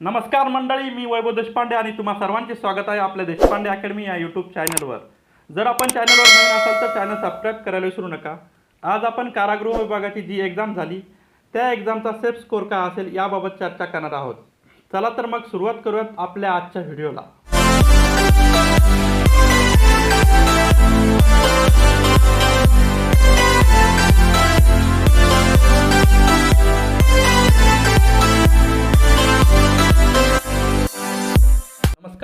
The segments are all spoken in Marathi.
नमस्कार मंडळी मी वैभव देशपांडे आणि तुम्हा सर्वांचे स्वागत आहे आपल्या देशपांडे अकॅडमी या यूट्यूब चॅनलवर जर आपण चॅनलवर नवीन असाल तर चॅनल सबस्क्राईब करायला विसरू नका. आज आपण कारागृह विभागाची जी एक्झाम झाली त्या एक्झामचा सेफ स्कोर काय असेल याबाबत चर्चा करणार आहोत. चला तर मग सुरुवात करूयात आपल्या आजच्या व्हिडिओला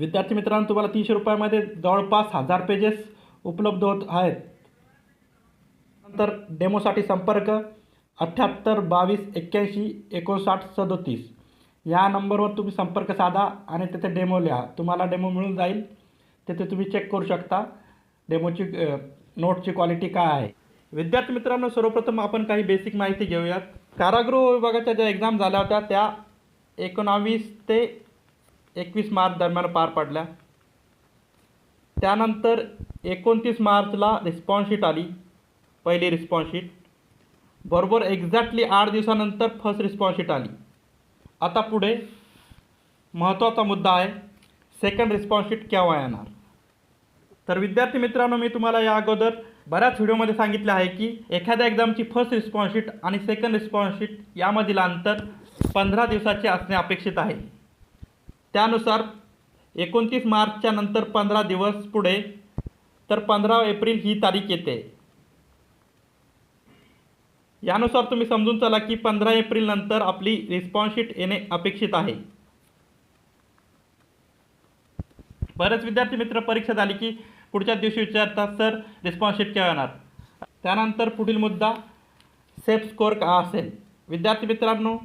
विद्यार्थी मित्रांनो तुम्हाला तीनशे रुपयामध्ये जवळपास हजार पेजेस उपलब्ध होत आहेत. नंतर डेमोसाठी संपर्क अठ्ठ्याहत्तर बावीस एक्क्याऐंशी एकोणसाठ सदोतीस. या नंबरवर तुम्ही संपर्क साधा आणि तिथे डेमो लिहा. तुम्हाला डेमो मिळून जाईल. तिथे तुम्ही चेक करू शकता डेमोची नोटची क्वालिटी काय आहे. विद्यार्थी मित्रांनो सर्वप्रथम आपण काही बेसिक माहिती घेऊयात. कारागृह विभागाच्या ज्या एक्झाम झाल्या होत्या त्या एकोणावीस ते एकवीस मार्च दरम्यान पार पडल्या. त्यानंतर एकोणतीस मार्चला रिस्पॉन्स शीट आली पहिली रिस्पॉन्स शीट बरोबर एक्झॅक्टली आठ दिवसानंतर फर्स्ट रिस्पॉन्स शीट आली. आता पुढे महत्त्वाचा मुद्दा आहे सेकंड रिस्पॉन्स शीट केव्हा येणार? तर विद्यार्थी मित्रांनो मी तुम्हाला या अगोदर बऱ्याच व्हिडिओमध्ये सांगितले आहे की एखाद्या एक्झामची फर्स्ट रिस्पॉन्स शीट आणि सेकंड रिस्पॉन्स शीट यामधील अंतर पंधरा दिवसाचे असणे अपेक्षित आहे. त्यानुसार एकोणतीस मार्चच्या नंतर पंधरा दिवस पुढे तर पंधरा एप्रिल ही तारीख येते. यानुसार तुम्ही समजून चला की पंधरा एप्रिल नंतर आपली रिस्पॉन्सशीट येणे अपेक्षित आहे. बरेच विद्यार्थी मित्र परीक्षा झाली की पुढच्या दिवशी विचारतात सर रिस्पॉन्सशीट केव्हा येणार? त्यानंतर पुढील मुद्दा सेफ स्कोअर का असेल? विद्यार्थी मित्रांनो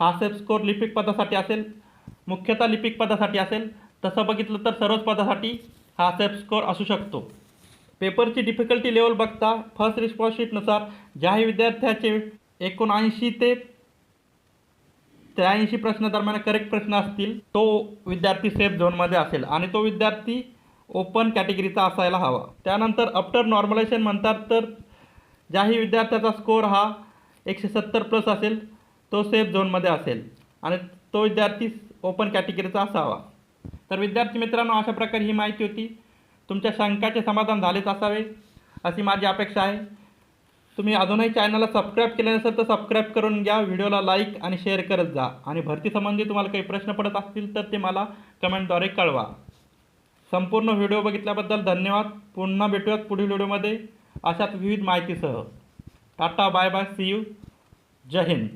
हा सेफ स्कोअर लिपिक पदासाठी असेल. मुख्यतः लिपिक पदासाठी असेल. तसं बघितलं तर सर्वच पदासाठी हा सेफ स्कोअर असू शकतो. पेपरची डिफिकल्टी लेवल बघता फर्स्ट रिस्पॉन्स शीटनुसार ज्याही विद्यार्थ्याचे एकोणऐंशी ते त्र्याऐंशी प्रश्न दरम्यान करेक्ट प्रश्न असतील तो विद्यार्थी सेफ झोनमध्ये असेल आणि तो विद्यार्थी ओपन कॅटेगरीचा असायला हवा. त्यानंतर आफ्टर नॉर्मलायझेशन म्हणतात तर ज्याही विद्यार्थ्याचा स्कोअर हा एकशे सत्तर प्लस असेल तो सेफ झोनमध्ये असेल. आणि तो विद्यार्थी ओपन कॅटेगरीचा असावा. तर विद्यार्थी मित्रांनो अशा प्रकारे ही माहिती होती. तुमच्या शंकाचे समाधान झालेच असावे अशी माझी अपेक्षा आहे. तुम्ही अजूनही चॅनलला सबस्क्राईब केले नसेल तर सबस्क्राईब करून घ्या व्हिडिओला लाईक आणि शेअर करत जा. आणि भरतीसंबंधी तुम्हाला काही प्रश्न पडत असतील तर ते मला कमेंटद्वारे कळवा. संपूर्ण व्हिडिओ बघितल्याबद्दल धन्यवाद. पुन्हा भेटूयात पुढील व्हिडिओमध्ये. अशाच विविध माहितीसह. Tata bye bye see you Jai Hind.